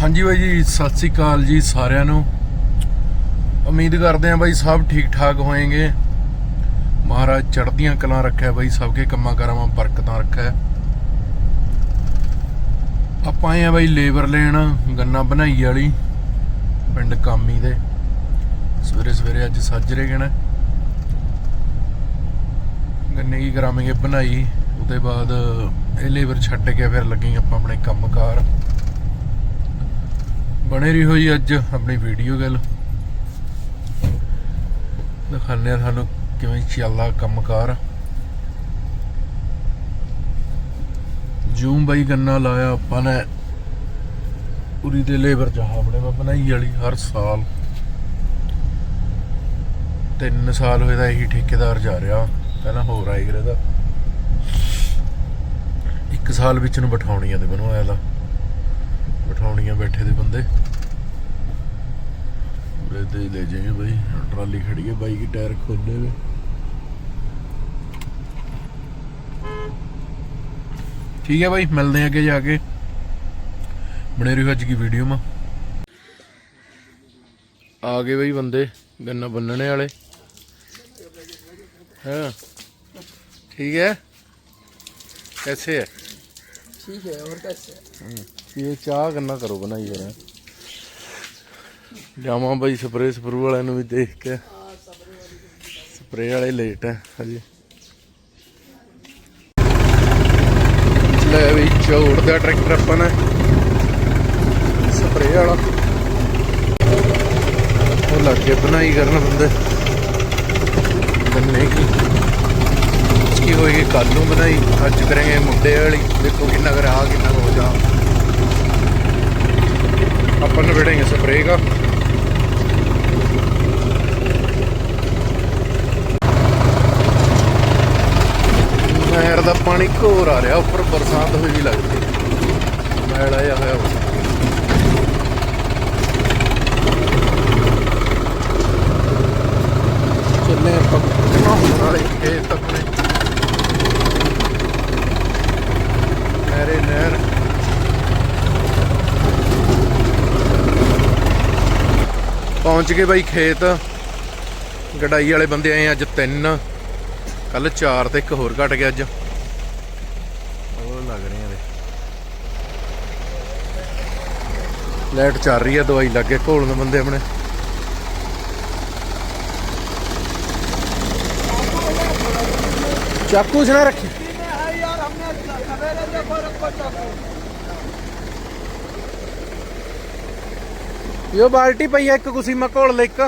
ਹਾਂਜੀ ਬਾਈ ਜੀ, ਸਤਿ ਸ੍ਰੀ ਅਕਾਲ ਜੀ ਸਾਰਿਆਂ ਨੂੰ। ਉਮੀਦ ਕਰਦੇ ਆਂ ਬਾਈ ਸਭ ਠੀਕ ਠਾਕ ਹੋਏਗੇ। ਮਹਾਰਾਜ ਚੜ੍ਹਦੀਆਂ ਕਲਾਂ ਰੱਖਿਆ ਬਾਈ, ਸਭ ਕੇ ਕੰਮਾਂ ਕਾਰਾਂ ਬਰਕਤਾਂ ਰੱਖਿਆ ਆਪਾਂ ਆਏ ਆ ਬਾਈ ਲੇਬਰ ਲੈਣ, ਗੰਨਾ ਬਣਾਈ ਵਾਲੀ, ਪਿੰਡ ਕਾਮੀ ਦੇ। ਸਵੇਰੇ ਸਵੇਰੇ ਅੱਜ ਸੱਜਰੇ ਗਣਾ। ਗੰਨੇ ਕੀ ਕਰਾਵਾਂਗੇ ਬਣਾਈ। ਉਹਦੇ ਬਾਅਦ ਇਹ ਲੇਬਰ ਛੱਡ ਕੇ ਫਿਰ ਲੱਗੇ ਆਪਾਂ ਆਪਣੇ ਕੰਮਕਾਰ। ਬਣੇ ਰਹੀ ਹੋਈ ਅੱਜ ਆਪਣੀ ਵੀਡੀਓ ਗੱਲ। ਦਿਖਾਉਂਦੇ ਆ ਤੁਹਾਨੂੰ ਕਿਵੇਂ ਚੱਲਦਾ ਕੰਮਕਾਰ। ਜੂਮ ਬਾਈ ਗੰਨਾ ਲਾਇਆ ਆਪਾਂ ਨੇ। ਪੂਰੀ ਦੇ ਲੇਬਰ ਜਹਾ ਆਪਣੇ ਮੈਂ ਬਣਾਈ ਵਾਲੀ ਹਰ ਸਾਲ। ਤਿੰਨ ਸਾਲ ਹੋਏ ਦਾ ਇਹੀ ਠੇਕੇਦਾਰ ਜਾ ਰਿਹਾ। ਪਹਿਲਾਂ ਹੋਰ ਆਈ ਦਾ ਇੱਕ ਸਾਲ ਵਿੱਚ ਨੂੰ ਬਿਠਾਉਣੀਆਂ ਤੇ ਬਣਵਾਇਆ ਦਾ ਬਿਠਾਉਣੀਆਂ ਬੈਠੇ ਦੇ ਬੰਦੇ ਉਰੇ ਤੇ ਹੀ ਲੈ ਜਾਏਗੇ ਬਾਈ ਹੁਣ ਟਰਾਲੀ ਖੜੀ ਹੈ ਬਾਈ ਕੀ ਟਾਇਰ ਖੋਲੇ ਵੇ ਠੀਕ ਹੈ ਬਾਈ ਮਿਲਦੇ ਆ ਅੱਗੇ ਜਾ ਕੇ ਬਣੇ ਰਹੋ ਅੱਜ ਦੀ ਵੀਡੀਓ ਮਾ ਆ ਗਏ ਬਾਈ ਬੰਦੇ ਗੰਨਾ ਬੰਨਣੇ ਵਾਲੇ ਹਾਂ ठीक है कैसे है ठीक है और कैसे ਇਹ ਚਾਹ ਕਿੰਨਾ ਕਰੋ ਬਣਾਈ ਜਰਾ ਜਾਵਾਂ ਬਾਈ ਸਪਰੇ ਸਪਰੂ ਵਾਲਿਆਂ ਨੂੰ ਵੀ ਦੇਖ ਕੇ। ਸਪਰੇ ਵਾਲੇ ਲੇਟ ਹੈ, ਹਜੇ। ਲੈ ਵੀ ਚੋੜਦਾ ਟਰੈਕਟਰ ਆਪਾਂ ਨੇ। ਸਪਰੇ ਵਾਲਾ। ਉਹ ਲੱਗੇ ਬਣਾਈ ਕਰਨ ਬੰਦੇ। ਗੰਨੇ ਕੀ? ਕੀ ਹੋਏਗੀ ਕੱਲ ਨੂੰ ਬਣਾਈ। ਅੱਜ ਕਰਾਂਗੇ ਮੁੰਡੇ ਵਾਲੀ। ਦੇਖੋ ਕਿੰਨਾ ਕਰ ਕਿੰਨਾ ਕੁ ਹੋ ਜਾ ਆਪਾਂ ਨੇ ਬੜੇਂਗੇ ਸਪਰੇਅ ਨਹਿਰ ਦਾ ਪਾਣੀ ਘੋਰ ਆ ਰਿਹਾ, ਉੱਪਰ ਬਰਸਾਤ ਹੋਈ ਵੀ ਲੱਗਦੀ ਮੈਲ ਆਇਆ ਹੋਇਆ ਵਾ। ਚੱਲੇ ਆਪਾਂ ਘੁੰਮਣ ਵਾਲੇ ਖੇਤ ਆਪਣੇ ਨਹਿਰੇ ਨਹਿਰ ਪਹੁੰਚ ਗਏ ਬਾਈ ਖੇਤ। ਗੜਾਈ ਵਾਲੇ ਬੰਦੇ ਆਏ ਅੱਜ ਤਿੰਨ। ਕੱਲ ਚਾਰ ਤੇ ਇੱਕ ਹੋਰ ਘਟ ਗਿਆ ਅੱਜ। ਉਹ ਲੱਗ ਰਹੇ ਆ ਦੇ ਲਾਈਟ ਚੱਲ ਰਹੀ ਆ, ਦਵਾਈ ਲੱਗ ਗਏ ਘੋਲ ਦੇ ਬੰਦੇ ਆਪਣੇ। ਚਾਕੂ ਜਨਾ ਰੱਖੀ। ਯਾਰ ਹਮਨੇ ਸਵੇਰੇ ਦੇ ਪਰ ਰੱਖੋ ਚਾਕੂ ਇਹ ਬਾਲਟੀ ਪਈ ਆ, ਇੱਕ ਕੁਸੀ ਮੈਂ ਘੋਲ ਲੈ ਇੱਕ।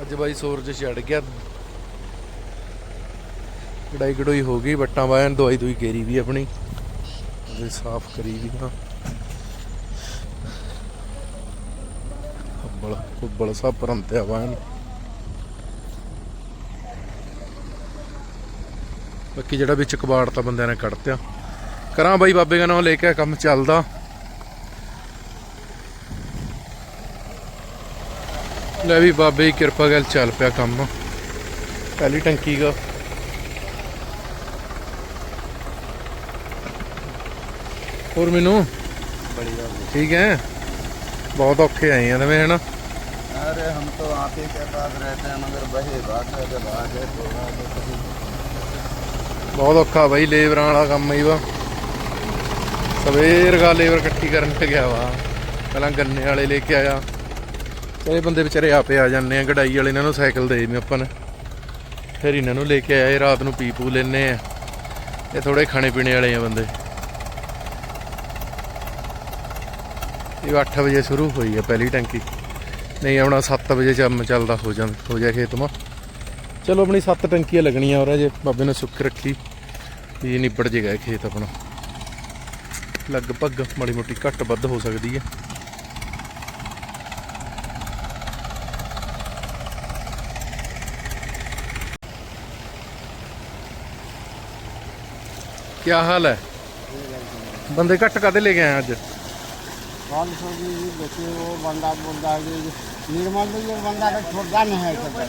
ਅੱਜ ਬਾਈ ਸੂਰਜ ਚੜ ਗਿਆ। ਕਢਾਈ ਕਢੋਈ ਹੋ ਗਈ, ਵੱਟਾਂ ਵਾਇਆਂ ਦਵਾਈ ਦੂਈ ਕੇਰੀ ਵੀ ਆਪਣੀ। ਉਹਦੇ ਸਾਫ਼ ਕਰੀ ਵੀ ਹਾਂ ਅੱਬਲ ਕੁੱਬਲ ਸਭ ਪਰੰਤਿਆ ਵਾਇਆਂ ਬਾਕੀ ਜਿਹੜਾ ਵਿੱਚ ਕਬਾੜ ਤਾਂ ਬੰਦਿਆਂ ਨੇ ਕੱਢਤਿਆ। ਕਰਾਂ ਬਾਈ ਬਾਬੇ ਦਾ ਨਾਮ ਲੈ ਕੇ ਕੰਮ ਚੱਲਦਾ। ਲੈ ਵੀ ਬਾਬੇ ਦੀ ਕਿਰਪਾ ਗੱਲ ਚੱਲ ਪਿਆ ਕੰਮ ਪਹਿਲੀ ਟੰਕੀ ਦਾ ਹੋਰ ਮੈਨੂੰ बढ़िया ਠੀਕ ਹੈ ਬਹੁਤ ਔਖੇ ਆਏ ਆ ਨਵੇਂ ਹਨਾ अरे हम तो आप ही के पास रहते हैं मगर वही बात है जब आगे तो आगे कभी ਬਹੁਤ ਔਖਾ ਬਾਈ ਲੇਬਰਾਂ ਵਾਲਾ ਕੰਮ ਹੀ ਵਾ ਸਵੇਰ ਗਾ ਲੇਬਰ ਇਕੱਠੀ ਕਰਨ ਤੇ ਗਿਆ ਵਾ ਪਹਿਲਾਂ ਗੰਨੇ ਵਾਲੇ ਲੈ ਕੇ ਆਇਆ ਤੇ ਇਹ ਬੰਦੇ ਵਿਚਾਰੇ ਆਪੇ ਆ ਜਾਂਦੇ ਆ ਗੜਾਈ ਵਾਲੇ ਇਹਨਾਂ ਨੂੰ ਸਾਈਕਲ ਦੇ ਦਿੰਦੇ ਆਪਾਂ ਨੇ। ਫਿਰ ਇਹਨਾਂ ਨੂੰ ਲੈ ਕੇ ਆਏ, ਰਾਤ ਨੂੰ ਪੀ ਪੂ ਲੈਨੇ ਆ। ਇਹ ਥੋੜੇ ਖਾਣੇ ਪੀਣੇ ਵਾਲੇ ਆ ਬੰਦੇ। ਇਹ 8 ਵਜੇ ਸ਼ੁਰੂ ਹੋਈ ਹੈ ਪਹਿਲੀ ਟੈਂਕੀ। ਨਹੀਂ ਆਪਣਾ 7 ਵਜੇ ਕੰਮ ਚੱਲਦਾ, ਹੋ ਜਾਂ, ਹੋ ਜਾ ਖੇਤ ਮਾ। ਚਲੋ, ਆਪਣੀ 7 ਟੈਂਕੀਆਂ ਲੱਗਣੀਆਂ ਔਰ ਜੇ ਬਾਬੇ ਨੇ ਸੁੱਖ ਰੱਖੀ। ਵੀ ਇਹ ਨਿਬੜ ਜੇਗਾ ਇਹ ਖੇਤ ਆਪਣਾ। ਲਗਭਗ ਮਾੜੀ ਮੋਟੀ ਘੱਟ ਵੱਧ ਹੋ ਸਕਦੀ ਹੈ ਕੀ ਹਾਲ ਹੈ ਬੰਦੇ ਘੱਟ ਕਾਦੇ ਲੈ ਕੇ ਆਏ ਅੱਜ कौन सो जी देखिए वो बंदा बोल रहा है कि निर्मल में ये बंदा का छोड़ता नहीं है सब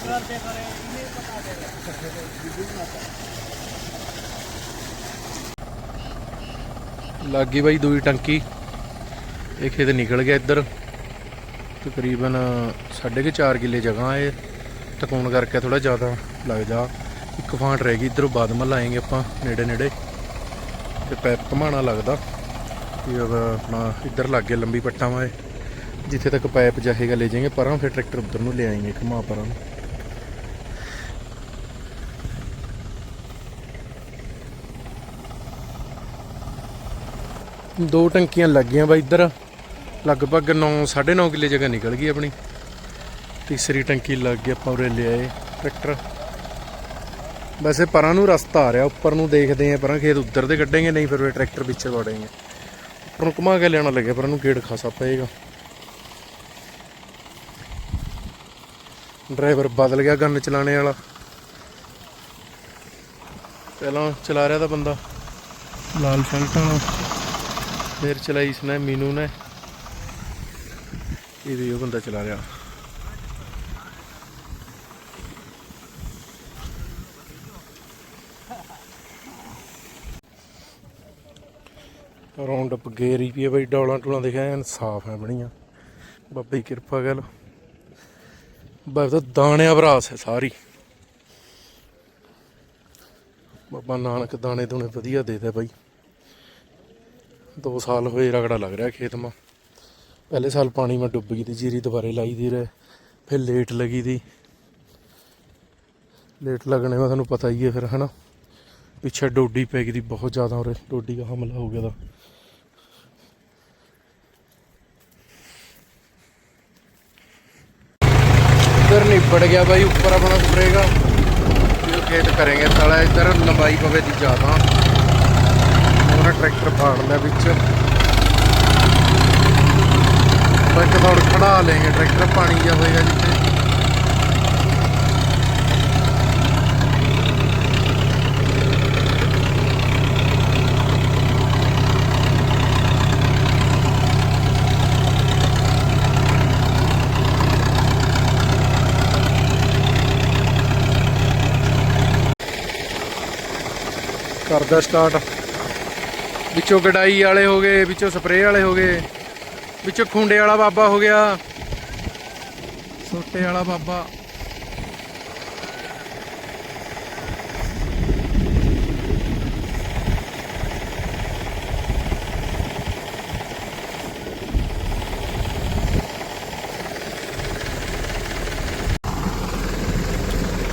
ਲੱਗ ਗਈ ਬਾਈ ਦੂਈ ਟੰਕੀ ਇਹ ਖੇਤ ਨਿਕਲ ਗਿਆ ਇੱਧਰ ਤਕਰੀਬਨ 4.5 ਕਿੱਲੇ ਜਗ੍ਹਾ ਹੈ ਤਕੂਨ ਕਰਕੇ ਥੋੜਾ ਜ਼ਿਆਦਾ ਲੱਗ ਜਾ ਇੱਕ ਫਾਂਟ ਰਹਿ ਗਈ ਇੱਧਰੋਂ ਬਾਦਮਲ ਆਏਗੇ ਆਪਾਂ ਨੇੜੇ ਨੇੜੇ ਤੇ ਪੈਪ ਘਮਾਣਾ ਲੱਗਦਾ। ਇਹ ਆਪਣਾ ਇੱਧਰ ਲੱਗ ਗਿਆ ਲੰਬੀ ਪੱਟਾਂ ਵਾਏ ਜਿੱਥੇ ਤੱਕ ਪਾਈਪ ਜਾਏਗਾ ਲੈ ਜਾਏਗੇ, ਪਰਾਂ ਫਿਰ ਟਰੈਕਟਰ ਉੱਧਰ ਨੂੰ ਲੈ ਆਏਗੇ, ਘਮਾ ਪਰਾਂ ਨੂੰ। ਦੋ ਟੰਕੀਆਂ ਲੱਗੀਆਂ ਬਾਈ ਇੱਧਰ, ਲਗਭਗ 9 9.5 ਕਿੱਲੇ ਜਗ੍ਹਾ ਨਿਕਲ ਗਈ ਆਪਣੀ। ਤੀਸਰੀ ਟੰਕੀ ਲੱਗ ਗਈ ਆਪਾਂ ਉਰੇ ਲਿਆਏ ਟਰੈਕਟਰ। ਵੈਸੇ ਪਰਾਂ ਨੂੰ ਰਸਤਾ ਆ ਰਿਹਾ ਉੱਪਰ ਨੂੰ ਦੇਖਦੇ ਆ ਪਰਾਂ ਖੇਤ ਉੱਧਰ ਦੇ ਕੱਢेंगे ਨਹੀਂ ਫਿਰ ਉਹ ਟਰੈਕਟਰ ਪਿੱਛੇ ਵੜेंगे ਉੱਪਰ ਨੂੰ ਘੁਮਾ ਕੇ ਲੈਣਾ ਲੱਗਿਆ ਪਰਾਂ ਨੂੰ ਗੇੜ ਖਾਸਾ ਪਏਗਾ। ਡਰਾਈਵਰ ਬਦਲ ਗਿਆ ਗੰਨ ਚਲਾਣੇ ਵਾਲਾ। ਪਹਿਲਾਂ ਚਲਾ ਰਿਹਾ ਤਾਂ ਬੰਦਾ। ਲਾਲ ਸ਼ਰਟਾਂ ਨਾਲ ਫਿਰ ਚਲਾਈ ਇਸਨੇ ਮੀਨੂ ਨੇ। ਇਹ ਵੀ ਉਹ ਬੰਦਾ ਚਲਾ ਰਿਹਾ। ਰੌਂਡ ਅਪ ਗੇਰੀ ਪਈ ਹੈ ਬਈ, ਡੋਲਾਂ ਟੂਲਾਂ ਦੇਖਿਆ, ਐਨ ਸਾਫ਼ ਹੈ ਬਣੀਆਂ। ਬਾਬਾ ਦੀ ਕਿਰਪਾ ਗੱਲ। ਬਸ ਤਾਂ ਦਾਣਿਆਂ ਭਰਾਸ ਹੈ ਸਾਰੀ। ਬਾਬਾ ਨਾਨਕ ਦਾਣੇ ਦੂਣੇ ਵਧੀਆ ਦੇਦਾ ਬਾਈ। 2 ਸਾਲ ਹੋਏ ਰਗੜਾ ਲੱਗ ਰਿਹਾ ਖੇਤ ਮਾ। ਪਹਿਲੇ ਸਾਲ ਪਾਣੀ ਮਾ ਡੁੱਬ ਗਈ ਤੇ, ਜੀਰੀ ਦੁਬਾਰੇ ਲਾਈ ਦੀ ਰਹੇ। ਫਿਰ ਲੇਟ ਲੱਗੀ ਦੀ ਲੇਟ ਲੱਗਣੇ ਦਾ ਤੁਹਾਨੂੰ ਪਤਾ ਹੀ ਹੈ ਫਿਰ, ਹਨਾ। ਪਿੱਛੇ ਡੋਡੀ ਪੈ ਗਈ ਦੀ ਬਹੁਤ ਜ਼ਿਆਦਾ ਉਰੇ। ਡੋਡੀ ਦਾ ਹਮਲਾ ਹੋ ਗਿਆ ਦਾ ਇੱਧਰ ਗਿਆ ਬਾਈ, ਉੱਪਰ ਆਪਣਾ ਸਪਰੇਗਾ ਇਹ ਖੇਤ ਕਰਾਂਗੇ, ਸਾਲਾ ਇੱਧਰ ਲੰਬਾਈ ਪਵੇ ਦੀ ਜ਼ਿਆਦਾ। ਉਹਨਾਂ ਟਰੈਕਟਰ ਫਾੜ ਲਿਆ ਵਿੱਚ। ਟਰੈਕਟਰ ਥੋੜ ਖੜਾ ਲੈਂਗੇ ਟਰੈਕਟਰ ਪਾਣੀ ਜਾ ਹੋਏਗਾ ਜਿੱਥੇ। ਕਰਦਾ ਸਟਾਰਟ ਵਿੱਚੋਂ ਗਡਾਈ ਵਾਲੇ ਹੋ ਗਏ, ਵਿੱਚੋਂ ਸਪਰੇਅ ਵਾਲੇ ਹੋ ਗਏ, ਵਿੱਚੋਂ ਖੁੰਡੇ ਵਾਲਾ ਬਾਬਾ ਹੋ ਗਿਆ, ਸੋਟੇ ਵਾਲਾ ਬਾਬਾ।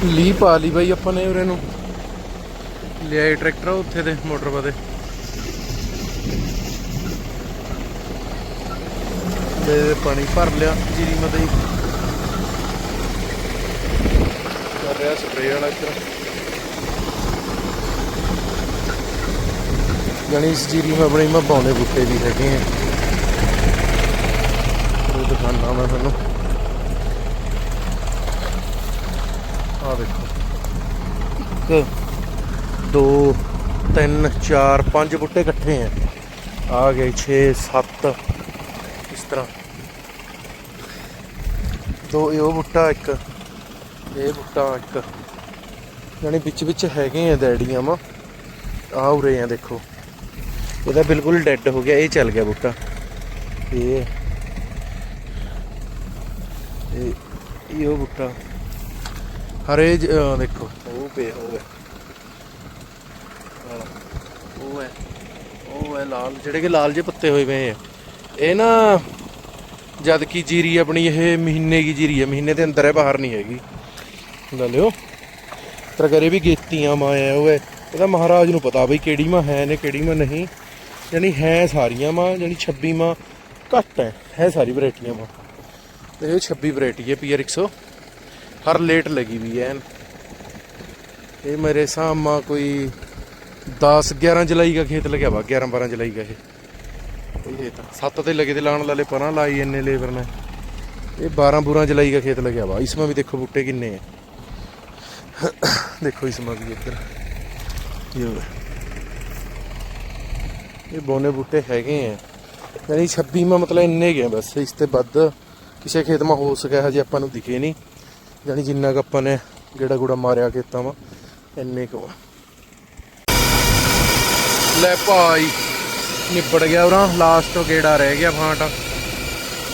ਲੀ ਪਾ ਲਈ ਬਾਈ ਆਪਾਂ ਨੇ ਉਰੇ ਨੂੰ। ਲਿਆਏ ਟਰੈਕਟਰ ਉੱਥੇ ਦੇ ਮੋਟਰ ਪਾ ਦੇ। ਪਾਣੀ ਭਰ ਲਿਆ, ਜੀਰੀ ਮਤੇ ਕਰ ਰਿਹਾ ਸਪਰੇਅ ਵਾਲਾ ਇੱਧਰ। ਜਾਣੀ ਜੀਰੀ ਮੈਂ ਆਪਣੀ ਮੈਂ ਪਾਉਂਦੇ ਬੁੱਟੇ ਵੀ ਹੈਗੇ ਆ। ਉਹ ਦਿਖਾਣਾ ਮੈਂ ਤੁਹਾਨੂੰ। ਆ ਦੇਖੋ। ਇੱਕ ਦੋ, ਤਿੰਨ, ਚਾਰ, ਪੰਜ ਬੁੱਟੇ ਇਕੱਠੇ ਆ। ਆ ਗਏ 6 7 ਇਸ ਤਰ੍ਹਾਂ। ਦੋ, ਇਹ ਉਹ ਬੁੱਟਾ ਇੱਕ, ਇਹ ਬੁੱਟਾ ਇੱਕ। ਯਾਨੀ ਵਿੱਚ ਵਿੱਚ ਹੈਗੇ ਆ ਡੈਡੀਆਂ ਵਾ। ਆ ਉਰੇ ਆ, ਦੇਖੋ। ਇਹਦਾ ਬਿਲਕੁਲ ਡੈੱਡ ਹੋ ਗਿਆ, ਇਹ ਚੱਲ ਗਿਆ ਬੁੱਟਾ। ਇਹ ਇਹ ਉਹ ਬੁੱਟਾ। ਹਰੇ ਜ- ਦੇਖੋ, ਉਹ ਪੇ ਹੋ ਗਿਆ ਉਹ ਹੈ ਉਹ ਹੈ ਲਾਲ, ਜਿਹੜੇ ਕਿ ਲਾਲ ਜੇ ਪੱਤੇ ਹੋਏ ਪਏ ਆ। ਇਹ ਨਾ ਜਦ ਕੀ ਜੀਰੀ ਆਪਣੀ ਇਹ ਮਹੀਨੇ ਦੀ ਜੀਰੀ ਹੈ ਮਹੀਨੇ ਦੇ ਅੰਦਰ ਹੈ, ਬਾਹਰ ਨਹੀਂ ਹੈਗੀ। ਲੈ ਲਿਓ। ਤੇਰਾ ਵੀ ਗੇਤੀਆਂ ਮਾਂ ਹੈ ਉਹ ਹੈ। ਇਹਦਾ ਮਹਾਰਾਜ ਨੂੰ ਪਤਾ ਬਈ ਕਿਹੜੀ ਮਾਂ ਹੈ ਨੇ, ਕਿਹੜੀ ਮਾਂ ਨਹੀਂ। ਯਾਨੀ ਹੈ ਸਾਰੀਆਂ ਮਾਂ, ਯਾਨੀ 26 ਮਾਂ ਘੱਟ ਹੈ ਹੈ ਸਾਰੀ ਵੈਰਾਈਟੀਆਂ ਮਾਂ। ਤੇ ਇਹ 26 ਵੈਰਾਈਟੀ ਹੈ ਪੀਆਰ 100 ਹਰ ਲੇਟ ਲੱਗੀ ਵੀ ਹੈ ਐਨ। ਇਹ ਮੇਰੇ ਹਿਸਾਬ ਕੋਈ 10 11 ਜੁਲਾਈ ਦਾ ਖੇਤ ਲੱਗਿਆ ਵਾ 11 12 ਜੁਲਾਈ ਦਾ ਇਹ। ਖੇਤ ਸੱਤ ਤੇ ਲਗੇ ਤੇ ਲਾਣ ਲਾਲੇ ਪਰਾਂ ਲਾਈ ਇੰਨੇ ਲੇਬਰ ਨੇ। ਇਹ 12 ਬੂਰਾਂ ਜੁਲਾਈ ਦਾ ਖੇਤ ਲੱਗਿਆ ਵਾ। ਇਸਮਾ ਵੀ ਦੇਖੋ ਬੁੱਟੇ ਕਿੰਨੇ ਆ। ਦੇਖੋ ਇਸਮਾ ਵੀ ਇੱਧਰ। ਇਹ ਬੋਨੇ ਬੂਟੇ ਹੈਗੇ ਆ। ਯਾਨੀ 26 ਮਾ ਮਤਲਬ ਇੰਨੇ ਗਏ ਬਸ। ਇਸ ਤੇ ਵੱਧ ਕਿਸੇ ਖੇਤ ਮਾ ਹੋ ਸਕਿਆ ਹਜੇ ਆਪਾਂ ਨੂੰ ਦਿਖੇ ਨਹੀਂ ਯਾਨੀ ਜਿੰਨਾ ਕੁ ਆਪਾਂ ਨੇ ਗੇੜਾ ਗੂੜਾ ਮਾਰਿਆ ਖੇਤਾਂ ਵਾ ਇੰਨੇ ਕੁ। ਲੈ ਭਾਈ, ਨਿਬੜ ਗਿਆ ਉਰਾਂ ਲਾਸਟ ਗੇੜਾ ਰਹਿ ਗਿਆ ਫਾਂਟ।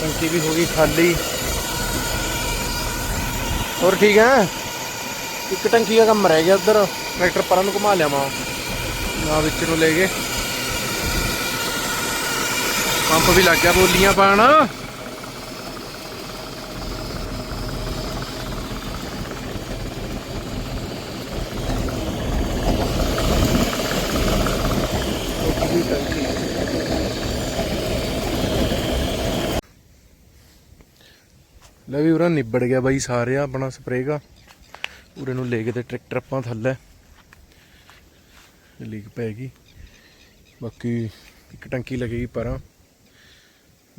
ਟੰਕੀ ਵੀ ਹੋ ਗਈ ਖਾਲੀ। ਹੋਰ ਠੀਕ ਹੈ? ਇੱਕ ਟੰਕੀ ਦਾ ਕੰਮ ਰਹਿ ਗਿਆ ਉਧਰ। ਟਰੈਕਟਰ ਪਰਾਂ ਨੂੰ ਘੁਮਾ ਲਿਆਵਾਂ। ਨਾ ਵਿੱਚ ਨੂੰ ਲੈ ਗਏ ਪੰਪ ਵੀ ਲੱਗ ਗਿਆ ਬੋਲੀਆਂ ਪਾਣ। ਲੈ ਵੀ ਉਰਾ ਨਿਬੜ ਗਿਆ ਬਾਈ ਸਾਰੇ ਆਪਣਾ ਸਪਰੇਗਾ ਉਰੇ ਨੂੰ ਲੈ ਕੇ ਤੇ ਟਰੈਕਟਰ ਆਪਾਂ ਥੱਲੇ। ਲੀਕ ਪੈ ਗਈ। ਬਾਕੀ ਇੱਕ ਟੰਕੀ ਲੱਗੇਗੀ ਪਰਾਂ।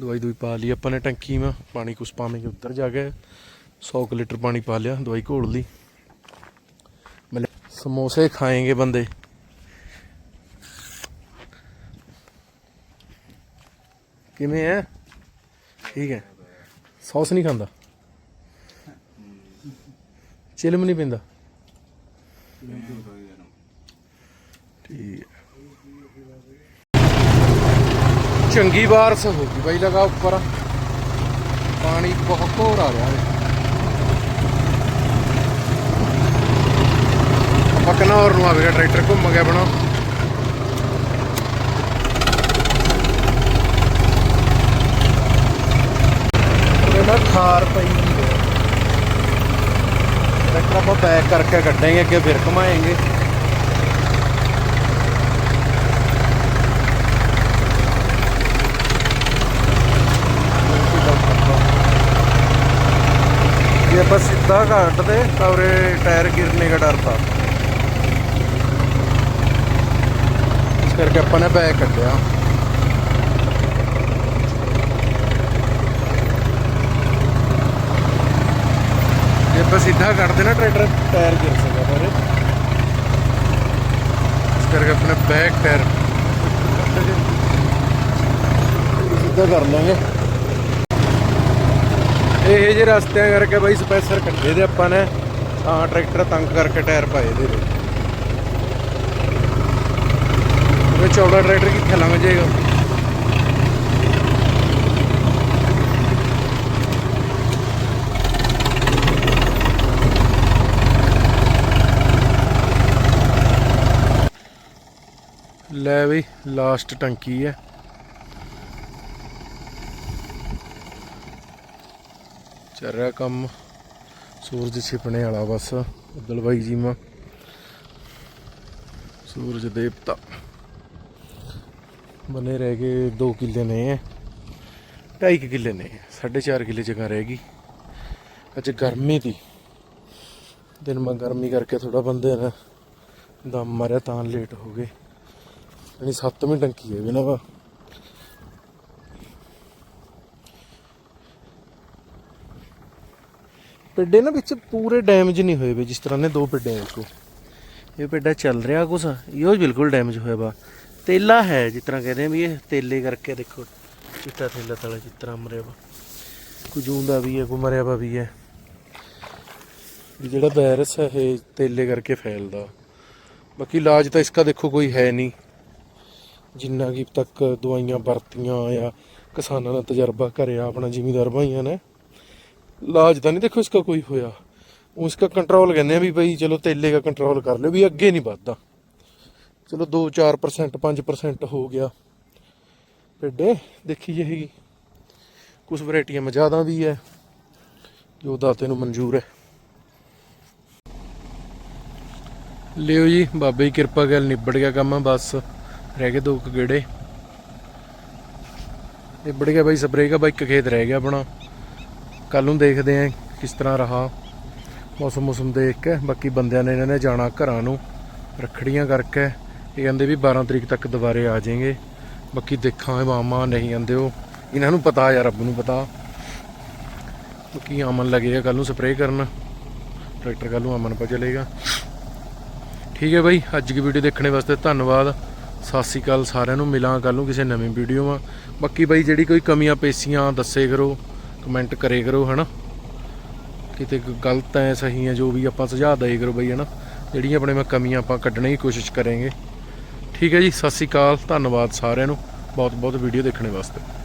ਦਵਾਈ ਦੂਈ ਪਾ ਲਈ ਆਪਾਂ ਨੇ ਟੰਕੀ ਮਾ। ਪਾਣੀ ਕੁਛ ਪਾਵੇਂਗੇ ਉੱਧਰ ਜਾ ਕੇ 100 ਕੁ ਲੀਟਰ ਪਾਣੀ ਪਾ ਲਿਆ, ਦਵਾਈ ਘੋਲ ਲਈ। ਮਤਲਬ ਸਮੋਸੇ ਖਾਏਂਗੇ ਬੰਦੇ। ਕਿਵੇਂ ਹੈ ਠੀਕ ਹੈ ਸੌਸ ਨਹੀਂ ਖਾਂਦਾ? ਚਿਲਮ ਨਹੀਂ ਪੀਂਦਾ ਠੀਕ ਹੈ ਚੰਗੀ ਬਾਰਿਸ਼ ਹੋ ਗਈ ਬਾਈ ਲਗਾ ਉੱਪਰ ਪਾਣੀ ਬਹੁਤ ਘੋਰ ਆ ਰਿਹਾ ਹੈ ਆਪਾਂ ਕਨੌਰ ਨੂੰ ਆਵੇਗਾ ਟਰੈਕਟਰ ਘੁੰਮ ਗਿਆ ਬਣਾ ਨਾਲ ਖਾਰ ਪਈ ਹੋਈ ਹੈ ਟਰੈਕਟਰ ਆਪਾਂ ਬੈਕ ਕਰਕੇ ਕੱਢਾਂਗੇ ਅੱਗੇ ਫਿਰ ਘੁਮਾਏਂਗੇ। ਜੇ ਆਪਾਂ ਸਿੱਧਾ ਘਾਟਦੇ ਤਾਂ ਉਰੇ ਟਾਇਰ ਗਿਰਨੇ ਦਾ ਡਰ ਤਾਂ ਇਸ ਕਰਕੇ ਆਪਾਂ ਨੇ ਬੈਕ ਕੱਢਿਆ ਜੇ ਆਪਾਂ ਸਿੱਧਾ ਕੱਢਦੇ ਨਾ ਟਰੈਕਟਰ, ਟਾਇਰ ਗਿਰ ਸਕਦਾ ਪਰ ਇਸ ਕਰਕੇ ਆਪਣੇ ਬੈਕ ਟਾਇਰ ਸਿੱਧਾ ਕਰ ਲਾਂਗੇ। ਇਹ ਜੇ ਰਸਤਿਆਂ ਕਰਕੇ ਬਾਈ ਸਪੈਸਰ ਕੱਢੇ ਦੇ ਆਪਾਂ ਨੇ। ਤਾਂ ਟਰੈਕਟਰ ਤੰਗ ਕਰਕੇ ਟਾਇਰ ਪਾਏ ਦੇ ਨੇ। ਉਹ ਚੌੜਾ ਟਰੈਕਟਰ ਕਿੱਥੇ ਲੰਘ ਜਾਏਗਾ? ਲੈ ਬਈ ਲਾਸਟ ਟੰਕੀ ਹੈ। ਚੱਲ ਰਿਹਾ ਕੰਮ। ਸੂਰਜ ਛਿਪਣੇ ਵਾਲਾ ਬਸ। ਬੱਦਲ ਬਾਈ ਜੀ ਮਾ। ਸੂਰਜ ਦੇਵਤਾ। ਬਨੇ ਰਹਿ ਗਏ 2 ਕਿੱਲੇ ਨੇ। 2.5 ਕਿੱਲੇ ਨੇ। 4.5 ਕਿੱਲੇ ਜਗ੍ਹਾ ਰਹਿ ਗਈ। ਅੱਜ ਗਰਮੀ ਦੀ। ਦਿਨ ਮਾ ਗਰਮੀ ਕਰਕੇ ਥੋੜਾ ਬੰਦੇ ਨੇ ਦਮ ਮਰਿਆ ਤਾਂ ਲੇਟ ਹੋ ਗਏ। ਯਾਨੀ 7ਵੀਂ ਟੰਕੀ ਹੈ ਵੀ ਨਾ ਵਾ ਪਿੱਡੇ ਨਾ ਵਿੱਚ ਪੂਰੇ ਡੈਮੇਜ ਨਹੀਂ ਹੋਏ ਵੇ ਜਿਸ ਤਰ੍ਹਾਂ ਨੇ ਦੋ ਪਿੱਡੇ ਆ ਕੋ ਇਹ ਪਿੱਡਾ ਚੱਲ ਰਿਹਾ ਕੁਛ ਇਹੋ ਬਿਲਕੁਲ ਡੈਮੇਜ ਹੋਇਆ ਵਾ। ਤੇਲਾ ਹੈ ਜਿਸ ਤਰ੍ਹਾਂ ਕਹਿੰਦੇ ਆ ਵੀ ਇਹ ਤੇਲੇ ਕਰਕੇ ਦੇਖੋ ਚਿੱਟਾ ਤੇਲਾ ਤਲਾ ਜਿਸ ਤਰ੍ਹਾਂ ਮਰਿਆ ਵਾ। ਕੁਝ ਜੂੰਦਾ ਵੀ ਹੈ ਕੋਈ ਮਰਿਆ ਵਾ ਵੀ ਹੈ। ਜਿਹੜਾ ਵਾਇਰਸ ਹੈ ਇਹ ਤੇਲੇ ਕਰਕੇ ਫੈਲਦਾ। ਬਾਕੀ ਇਲਾਜ ਤਾਂ ਇਸਕਾ ਦੇਖੋ ਕੋਈ ਹੈ ਨਹੀਂ। ਜਿੰਨਾ ਕੀ ਤੱਕ ਦਵਾਈਆਂ ਵਰਤੀਆਂ ਆ, ਕਿਸਾਨਾਂ ਦਾ ਤਜਰਬਾ ਕਰਿਆ, ਆਪਣਾ ਜ਼ਿਮੀਦਾਰ ਭਾਈਆਂ ਨੇ। ਇਲਾਜ ਤਾਂ ਨਹੀਂ ਦੇਖੋ ਇਸਕਾ ਕੋਈ ਹੋਇਆ। ਉਹ ਕੰਟਰੋਲ ਕਹਿੰਦੇ ਆ ਵੀ ਭਾਈ ਚਲੋ ਤੇਲੇ ਦਾ ਕੰਟਰੋਲ ਕਰ ਲਿਓ ਵੀ ਅੱਗੇ ਨਹੀਂ ਵੱਧਦਾ। ਚਲੋ 2-4% 5% ਹੋ ਗਿਆ। ਪੇਡੇ, ਦੇਖੀ ਜਾਏਗੀ ਕੁਝ ਵੈਰਾਈਟੀਆਂ में ਜ਼ਿਆਦਾ ਵੀ ਹੈ ਜੋ ਦਾਤੇ ਨੂੰ ਮਨਜ਼ੂਰ ਹੈ ਲਿਓ ਜੀ, ਬਾਬੇ ਦੀ ਕਿਰਪਾ ਗੱਲ ਨਿਬੜ ਗਿਆ ਕੰਮ, ਬਸ। ਰਹਿ ਗਏ ਦੋ ਕੁ ਗੇੜੇ। ਇਹ ਬੜ ਗਿਆ ਬਾਈ ਸਪਰੇਅ ਦਾ, ਬਾਈ ਇੱਕ ਖੇਤ ਰਹਿ ਗਿਆ ਆਪਣਾ। ਕੱਲ ਨੂੰ ਦੇਖਦੇ ਆਂ ਕਿਸ ਤਰ੍ਹਾਂ ਰਹਾ। ਮੌਸਮ ਮੌਸਮ ਦੇਖ ਕੇ, ਬਾਕੀ ਬੰਦਿਆਂ ਨੇ, ਇਹਨਾਂ ਨੇ ਜਾਣਾ ਘਰਾਂ ਨੂੰ, ਰੱਖੜੀਆਂ ਕਰਕੇ। ਇਹ ਕਹਿੰਦੇ ਵੀ 12 ਤਰੀਕ ਤੱਕ ਦੁਬਾਰੇ ਆ ਜਾਣਗੇ ਬਾਕੀ ਦੇਖਾਂ ਮਾਮਾ ਨਹੀਂ ਆਂਦੇ ਉਹ। ਇਹਨਾਂ ਨੂੰ ਪਤਾ ਯਾਰ, ਰੱਬ ਨੂੰ ਪਤਾ। ਬਾਕੀ ਅਮਨ ਲੱਗੇਗਾ ਕੱਲ ਨੂੰ ਸਪਰੇਅ ਕਰਨ। ਟਰੈਕਟਰ ਕੱਲ ਨੂੰ ਅਮਨ ਪਾ ਚਲੇਗਾ। ਠੀਕ ਹੈ ਬਾਈ, ਅੱਜ ਦੀ ਵੀਡੀਓ ਦੇਖਣ ਵਾਸਤੇ ਧੰਨਵਾਦ। ਸਤਿ ਸ਼੍ਰੀ ਅਕਾਲ ਸਾਰਿਆਂ ਨੂੰ, ਮਿਲਾਂ ਕੱਲ ਨੂੰ ਕਿਸੇ ਨਵੀਂ ਵੀਡੀਓ ਮਾ ਬਾਕੀ ਬਾਈ ਜਿਹੜੀ ਕੋਈ ਕਮੀਆਂ ਪੇਸ਼ੀਆਂ, ਦੱਸੇ ਕਰੋ ਕਮੈਂਟ ਕਰੇ ਕਰੋ, ਹਨਾ। ਕਿਤੇ ਕੋਈ ਗਲਤ ਹੈ ਸਹੀ ਹੈ ਜੋ ਵੀ ਆਪਾਂ ਸੁਝਾਅ ਦੇ ਕਰੋ ਬਾਈ, ਹਨਾ। ਜਿਹੜੀਆਂ ਆਪਣੇ ਮੈਂ ਕਮੀਆਂ ਆਪਾਂ ਕੱਢਣ ਦੀ ਕੋਸ਼ਿਸ਼ ਕਰਾਂਗੇ। ਠੀਕ ਹੈ ਜੀ, ਸਤਿ ਸ਼੍ਰੀ ਅਕਾਲ, ਧੰਨਵਾਦ ਸਾਰਿਆਂ ਨੂੰ। ਬਹੁਤ ਬਹੁਤ ਵੀਡੀਓ ਦੇਖਣ ਵਾਸਤੇ।